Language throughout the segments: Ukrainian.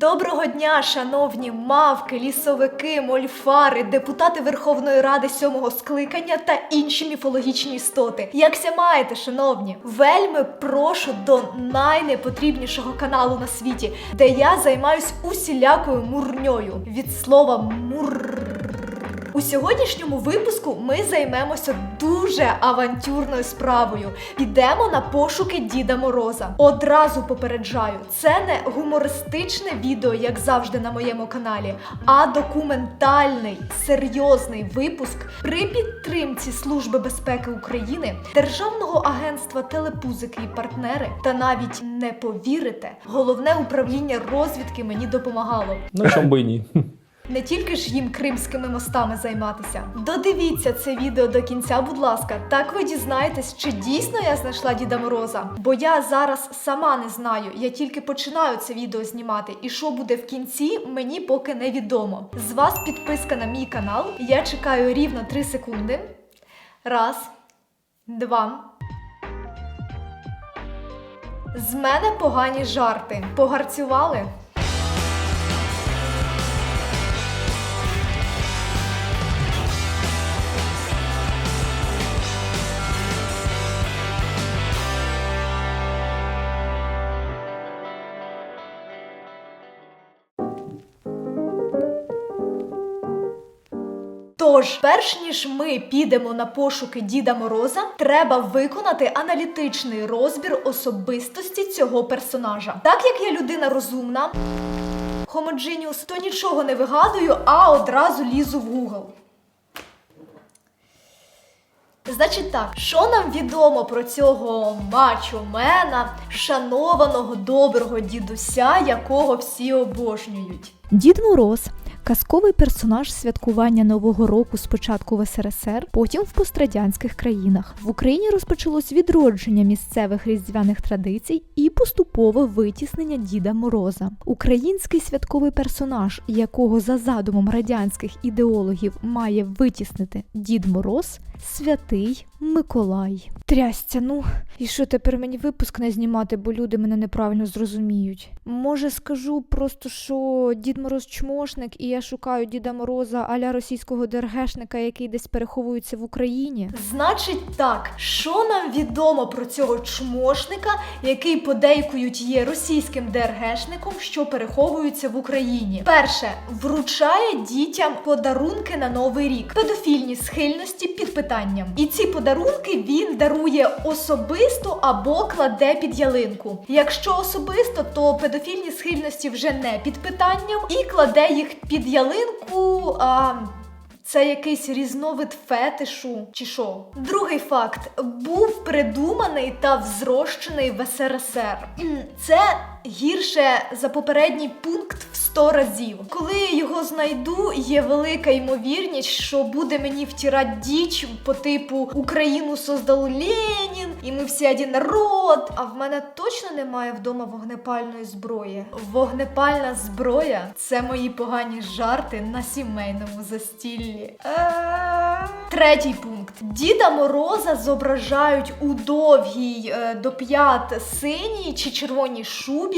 Доброго дня, шановні мавки, лісовики, мольфари, депутати Верховної Ради сьомого скликання та інші міфологічні істоти. Якся маєте, шановні? Вельми прошу до найнепотрібнішого каналу на світі, де я займаюсь усілякою мурньою від слова мур. У сьогоднішньому випуску ми займемося дуже авантюрною справою. Підемо на пошуки Діда Мороза. Одразу попереджаю, це не гумористичне відео, як завжди на моєму каналі, а документальний серйозний випуск при підтримці Служби безпеки України, Державного агентства телепузики і партнери. Та навіть не повірите, головне управління розвідки мені допомагало. Ну, чому би ні. Не тільки ж їм кримськими мостами займатися. Додивіться це відео до кінця, будь ласка. Так ви дізнаєтесь, чи дійсно я знайшла Діда Мороза. Бо я зараз сама не знаю. Я тільки починаю це відео знімати. І що буде в кінці, мені поки невідомо. З вас підписка на мій канал. Я чекаю рівно 3 секунди. Раз, два. З мене погані жарти. Погарцювали? Тож, перш ніж ми підемо на пошуки Діда Мороза, треба виконати аналітичний розбір особистості цього персонажа. Так як я людина розумна, homogeneous, то нічого не вигадую, а одразу лізу в Google. Значить так, що нам відомо про цього мачомена, шанованого доброго дідуся, якого всі обожнюють? Дід Мороз казковий персонаж святкування Нового року спочатку в СРСР, потім в пострадянських країнах. В Україні розпочалось відродження місцевих різдвяних традицій і поступове витіснення Діда Мороза. Український святковий персонаж, якого за задумом радянських ідеологів має витіснити Дід Мороз, святий Миколай. Трясця, ну і що тепер мені випуск не знімати, бо люди мене неправильно зрозуміють. Може, скажу просто, що Дід Мороз чмошник, і я шукаю Діда Мороза аля російського ДРГшника, який десь переховується в Україні. Значить так, що нам відомо про цього чмошника, який подейкують є російським ДРГшником, що переховується в Україні? Перше, вручає дітям подарунки на новий рік, педофільні схильності під питанням. І ці подарунки він дарує особисто або кладе під ялинку. Якщо особисто, то педофільні схильності вже не під питанням і кладе їх під ялинку. А... Це якийсь різновид фетишу чи що? Другий факт був придуманий та взрощений в СРСР. Це гірше за попередній пункт в 100 разів. Коли я його знайду, є велика ймовірність, що буде мені втирати діч по типу Україну создав Ленін, і ми всі один народ. А в мене точно немає вдома вогнепальної зброї. Вогнепальна зброя це мої погані жарти на сімейному застіллі. Е. Третій пункт: Діда Мороза зображають у довгій е, до п'ят синій чи червоній шубі,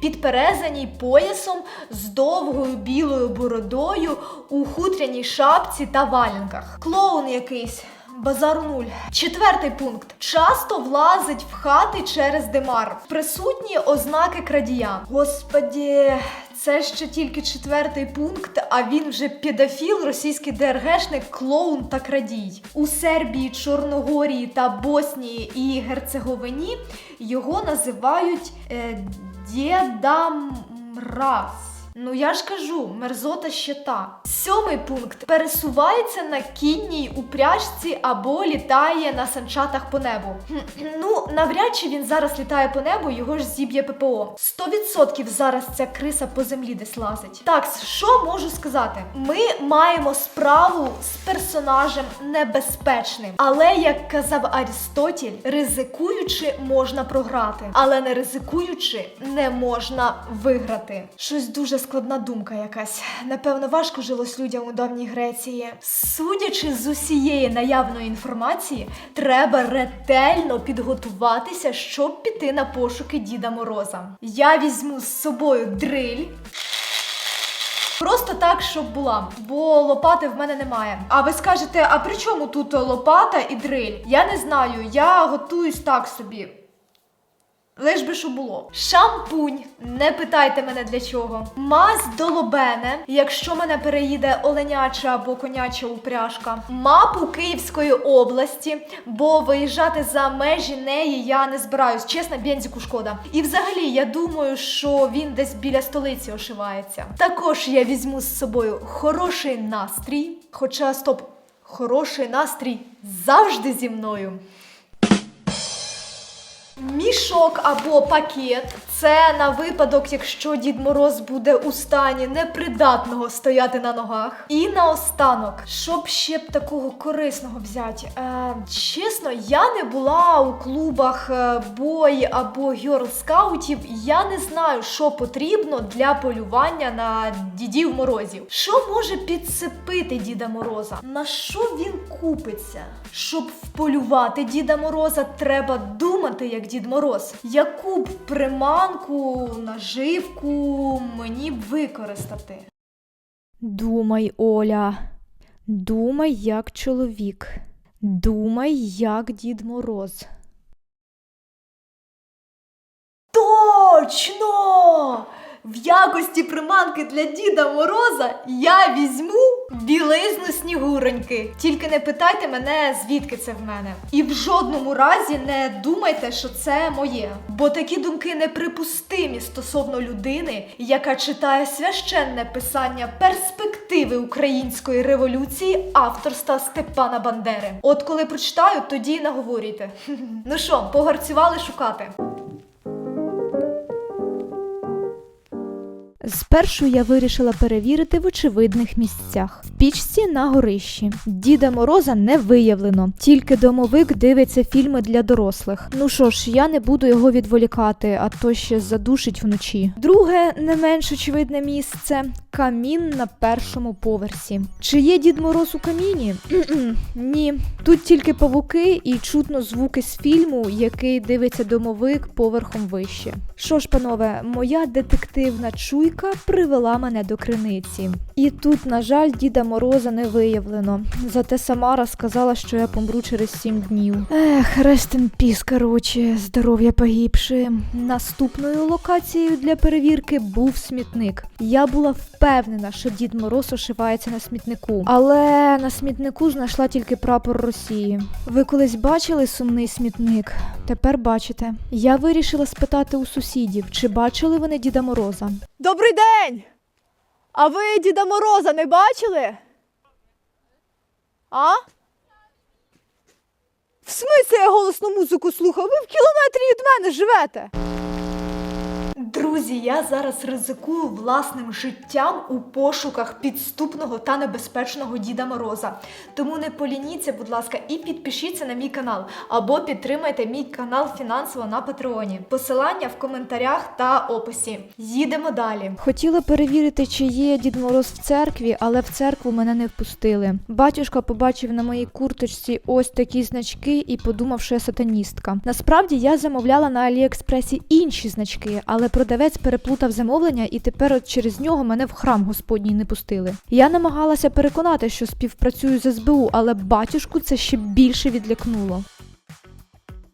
підперезаній поясом з довгою білою бородою у хутряній шапці та валянках. Клоун якийсь. Базару нуль. Четвертий пункт. Часто влазить в хати через димар. Присутні ознаки крадія. Господі, це ще тільки четвертий пункт, а він вже педофіл, російський ДРГшник, клоун та крадій. У Сербії, Чорногорії та Боснії і Герцеговині його називають е, Дєдам Мраз. Ну я ж кажу, мерзота ще та. Сьомий пункт пересувається на кінній упряжці або літає на санчатах по небу. Ну, навряд чи він зараз літає по небу, його ж зіб'є ППО. 100% зараз ця криса по землі десь лазить. Так, що можу сказати? Ми маємо справу з персонажем небезпечним. Але, як казав Арістотіль, ризикуючи можна програти, але не ризикуючи не можна виграти. Щось дуже складна думка якась. Напевно, важко жилось людям у давній Греції. Судячи з усієї наявної інформації, треба ретельно підготуватися, щоб піти на пошуки Діда Мороза. Я візьму з собою дриль. Просто так, щоб була, бо лопати в мене немає. А ви скажете, а при чому тут лопата і дриль? Я не знаю, я готуюсь так собі. Лиш би що було. Шампунь. Не питайте мене для чого. Мазь до лобене, якщо мене переїде оленяча або коняча упряжка. Мапу Київської області, бо виїжджати за межі неї я не збираюсь. Чесно, бензику шкода. І взагалі, я думаю, що він десь біля столиці ошивається. Також я візьму з собою хороший настрій. Хоча, стоп, хороший настрій завжди зі мною. Мішок або пакет це на випадок, якщо Дід Мороз буде у стані непридатного стояти на ногах. І наостанок, щоб ще б такого корисного взяти. Е, чесно, я не була у клубах е, бой або гьорл скаутів. Я не знаю, що потрібно для полювання на дідів морозів. Що може підсипити Діда Мороза? На що він купиться? Щоб вполювати Діда Мороза, треба думати, як Дід Мороз. Яку б приманку, наживку мені б використати? Думай, Оля. Думай, як чоловік. Думай, як Дід Мороз. Точно! В якості приманки для Діда Мороза я візьму білизну снігуроньки. Тільки не питайте мене, звідки це в мене. І в жодному разі не думайте, що це моє. Бо такі думки неприпустимі стосовно людини, яка читає священне писання перспективи української революції авторства Степана Бандери. От коли прочитаю, тоді й наговорюйте. Ну що, погарцювали шукати? Спершу я вирішила перевірити в очевидних місцях. В пічці на горищі. Діда Мороза не виявлено, тільки домовик дивиться фільми для дорослих. Ну що ж, я не буду його відволікати, а то ще задушить вночі. Друге, не менш очевидне місце камін на першому поверсі. Чи є Дід Мороз у каміні? Ні. Тут тільки павуки і чутно звуки з фільму, який дивиться домовик поверхом вище. Що ж, панове, моя детективна чуйка привела мене до криниці. І тут, на жаль, Діда Мороза не виявлено. Зате Самара сказала, що я помру через сім днів. Ех, in peace, короче, здоров'я погибше. Наступною локацією для перевірки був смітник. Я була впевнена, що Дід Мороз ошивається на смітнику, але на смітнику знайшла тільки прапор Росії. Ви колись бачили сумний смітник? Тепер бачите. Я вирішила спитати у сусідів, чи бачили вони Діда Мороза. Добрий день! А ви Діда Мороза не бачили? А? В смислі я голосну музику слухав? Ви в кілометрі від мене живете. Друзі, я зараз ризикую власним життям у пошуках підступного та небезпечного Діда Мороза. Тому не полініться, будь ласка, і підпишіться на мій канал або підтримайте мій канал фінансово на Патреоні. Посилання в коментарях та описі. Їдемо далі. Хотіла перевірити, чи є Дід Мороз в церкві, але в церкву мене не впустили. Батюшка побачив на моїй курточці ось такі значки і подумав, що я сатаністка. Насправді я замовляла на Аліекспресі інші значки, але продавець переплутав замовлення, і тепер от через нього мене в храм господній не пустили. Я намагалася переконати, що співпрацюю з СБУ, але батюшку це ще більше відлякнуло.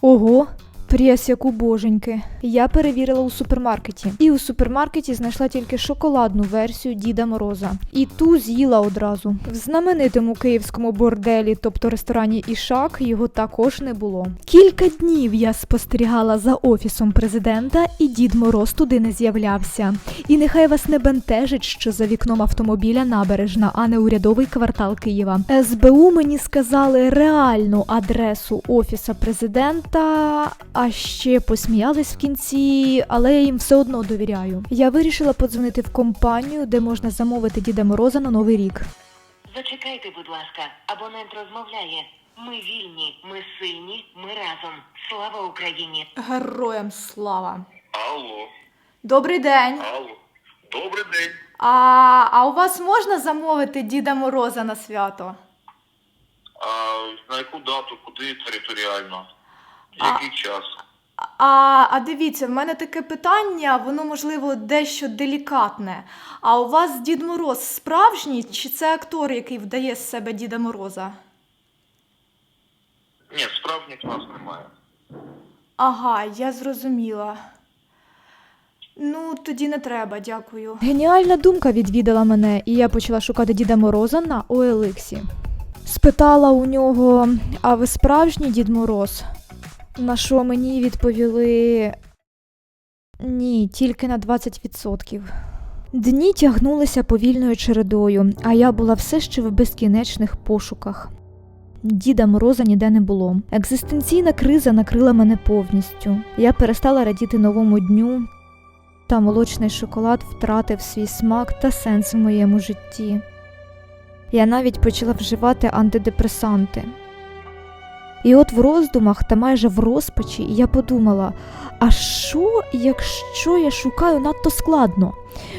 Ого, прес як у боженьки. Я перевірила у супермаркеті. І у супермаркеті знайшла тільки шоколадну версію Діда Мороза. І ту з'їла одразу. В знаменитому київському борделі, тобто ресторані Ішак, його також не було. Кілька днів я спостерігала за офісом президента, і Дід Мороз туди не з'являвся. І нехай вас не бентежить, що за вікном автомобіля набережна, а не урядовий квартал Києва. СБУ мені сказали реальну адресу офіса президента, а ще посміялись в кінці, але я їм все одно довіряю. Я вирішила подзвонити в компанію, де можна замовити Діда Мороза на новий рік. Зачекайте, будь ласка, абонент розмовляє. Ми вільні, ми сильні, ми разом. Слава Україні! Героям слава! Алло, Добрий день! алло. Добрий день. А, а у вас можна замовити Діда Мороза на свято? А на яку дату, куди територіально? А- Який час? А, а дивіться, в мене таке питання, воно можливо дещо делікатне. А у вас Дід Мороз справжній, чи це актор, який вдає з себе Діда Мороза? Ні, справжніх нас немає. Ага, я зрозуміла. Ну, тоді не треба, дякую. Геніальна думка відвідала мене, і я почала шукати Діда Мороза на OLX. Спитала у нього, а ви справжній Дід Мороз? На що мені відповіли ні, тільки на 20%. Дні тягнулися повільною чередою, а я була все ще в безкінечних пошуках. Діда Мороза ніде не було. Екзистенційна криза накрила мене повністю. Я перестала радіти новому дню, та молочний шоколад втратив свій смак та сенс в моєму житті. Я навіть почала вживати антидепресанти. І от в роздумах та майже в розпачі я подумала: а що, якщо я шукаю надто складно?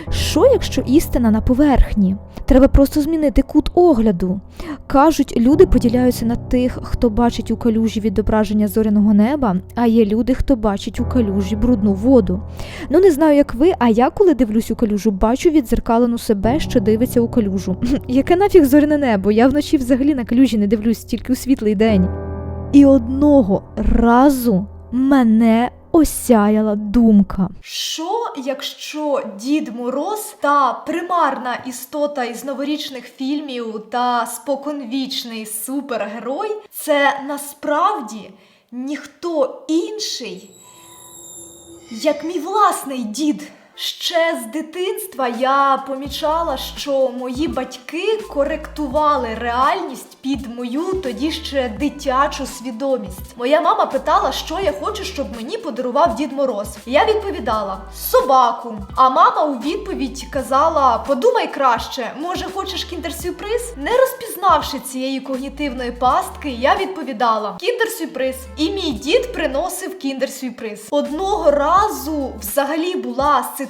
Що, якщо істина на поверхні? Треба просто змінити кут огляду. Кажуть, люди поділяються на тих, хто бачить у калюжі відображення зоряного неба, а є люди, хто бачить у калюжі брудну воду. Ну не знаю, як ви, а я, коли дивлюсь у калюжу, бачу відзеркалену себе, що дивиться у калюжу. Яке нафіг зоряне небо? Я вночі взагалі на калюжі не дивлюсь тільки у світлий день. І одного разу мене осяяла думка. Що, якщо Дід Мороз та примарна істота із новорічних фільмів та споконвічний супергерой це насправді ніхто інший, як мій власний дід? Ще з дитинства я помічала, що мої батьки коректували реальність під мою тоді ще дитячу свідомість. Моя мама питала, що я хочу, щоб мені подарував Дід Мороз. Я відповідала собаку. А мама у відповідь казала: подумай краще, може, хочеш кіндер-сюрприз? Не розпізнавши цієї когнітивної пастки, я відповідала: кіндер-сюрприз. І мій дід приносив кіндер-сюрприз. Одного разу взагалі була ситуація,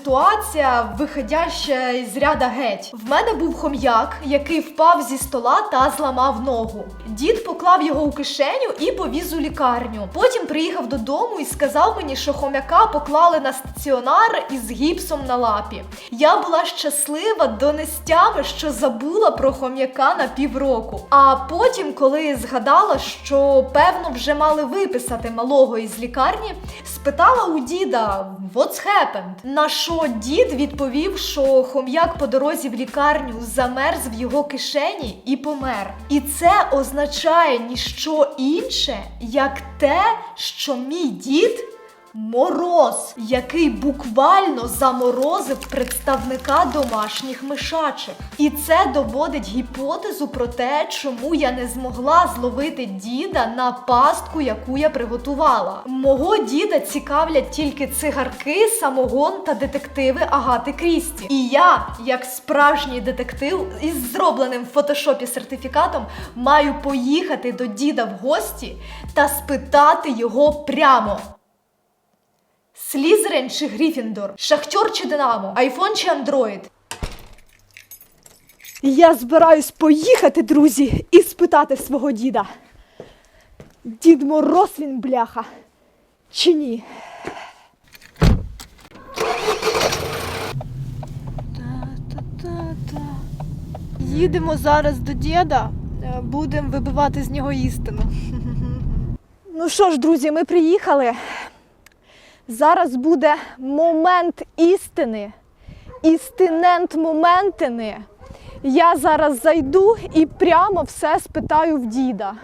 виходяща із ряда геть. В мене був хом'як, який впав зі стола та зламав ногу. Дід поклав його у кишеню і повіз у лікарню. Потім приїхав додому і сказав мені, що хом'яка поклали на стаціонар із гіпсом на лапі. Я була щаслива до нестями, що забула про хом'яка на півроку. А потім, коли згадала, що певно вже мали виписати малого із лікарні, спитала у діда «What's happened?» На що дід відповів, що хом'як по дорозі в лікарню замерз в його кишені і помер. І це означає ніщо інше, як те, що мій дід. Мороз, який буквально заморозив представника домашніх мишачих. І це доводить гіпотезу про те, чому я не змогла зловити діда на пастку, яку я приготувала. Мого діда цікавлять тільки цигарки, самогон та детективи Агати Крісті. І я, як справжній детектив із зробленим в фотошопі сертифікатом, маю поїхати до діда в гості та спитати його прямо. Слізерин чи Гріфіндор? Шахтер чи Динамо? Айфон чи Андроїд? Я збираюсь поїхати, друзі, і спитати свого діда. Дід Мороз він бляха. Чи ні? Їдемо зараз до діда, будемо вибивати з нього істину. Ну що ж, друзі, ми приїхали. Зараз буде момент істини. Істинент моментини. Я зараз зайду і прямо все спитаю в діда.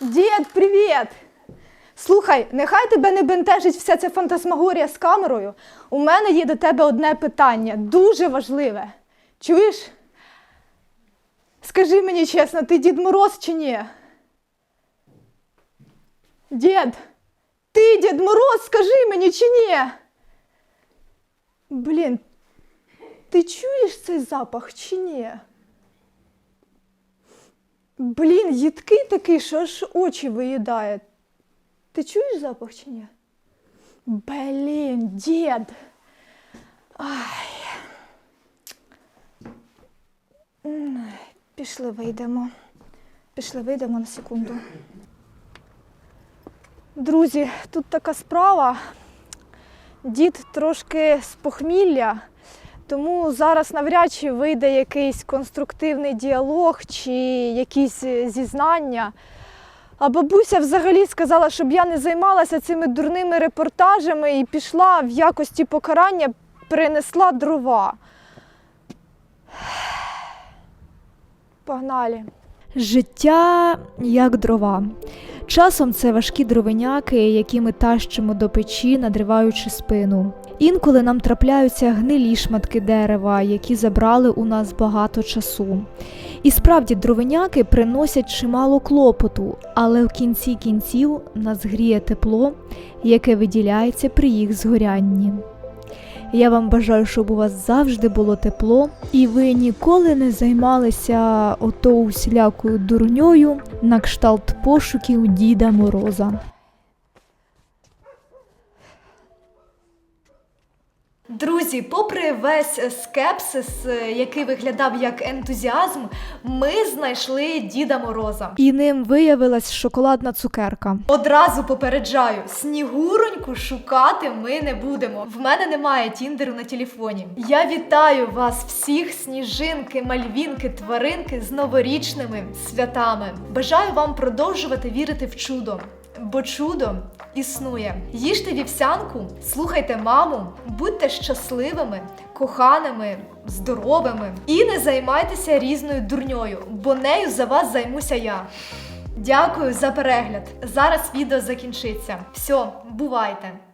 Дід, привіт! Слухай, нехай тебе не бентежить вся ця фантасмагорія з камерою. У мене є до тебе одне питання, дуже важливе. Чуєш? Скажи мені чесно, ти Дід Мороз чи ні? Дід, ти Дід Мороз, скажи мені чи ні? Блін, ти чуєш цей запах чи ні? Блін, їдкий такий, що аж очі виїдає. Ти чуєш запах чи ні? Блін, дід. Ай. Пішли вийдемо. Пішли вийдемо на секунду. Друзі, тут така справа. Дід трошки з похмілля, тому зараз навряд чи вийде якийсь конструктивний діалог чи якісь е, зізнання. А бабуся взагалі сказала, щоб я не займалася цими дурними репортажами і пішла в якості покарання, принесла дрова. Погнали. Життя як дрова. Часом це важкі дровиняки, які ми тащимо до печі, надриваючи спину. Інколи нам трапляються гнилі шматки дерева, які забрали у нас багато часу. І справді дровиняки приносять чимало клопоту, але в кінці кінців нас гріє тепло, яке виділяється при їх згорянні. Я вам бажаю, щоб у вас завжди було тепло, і ви ніколи не займалися ото усілякою дурньою на кшталт пошуків Діда Мороза. Друзі, попри весь скепсис, е, який виглядав як ентузіазм, ми знайшли Діда Мороза. І ним виявилась шоколадна цукерка. Одразу попереджаю, снігуроньку шукати ми не будемо. В мене немає тіндеру на телефоні. Я вітаю вас всіх, сніжинки, мальвінки, тваринки з новорічними святами. Бажаю вам продовжувати вірити в чудо. Бо чудо існує. Їжте вівсянку, слухайте маму, будьте щасливими, коханими, здоровими і не займайтеся різною дурньою, бо нею за вас займуся я. Дякую за перегляд. Зараз відео закінчиться. Все, бувайте!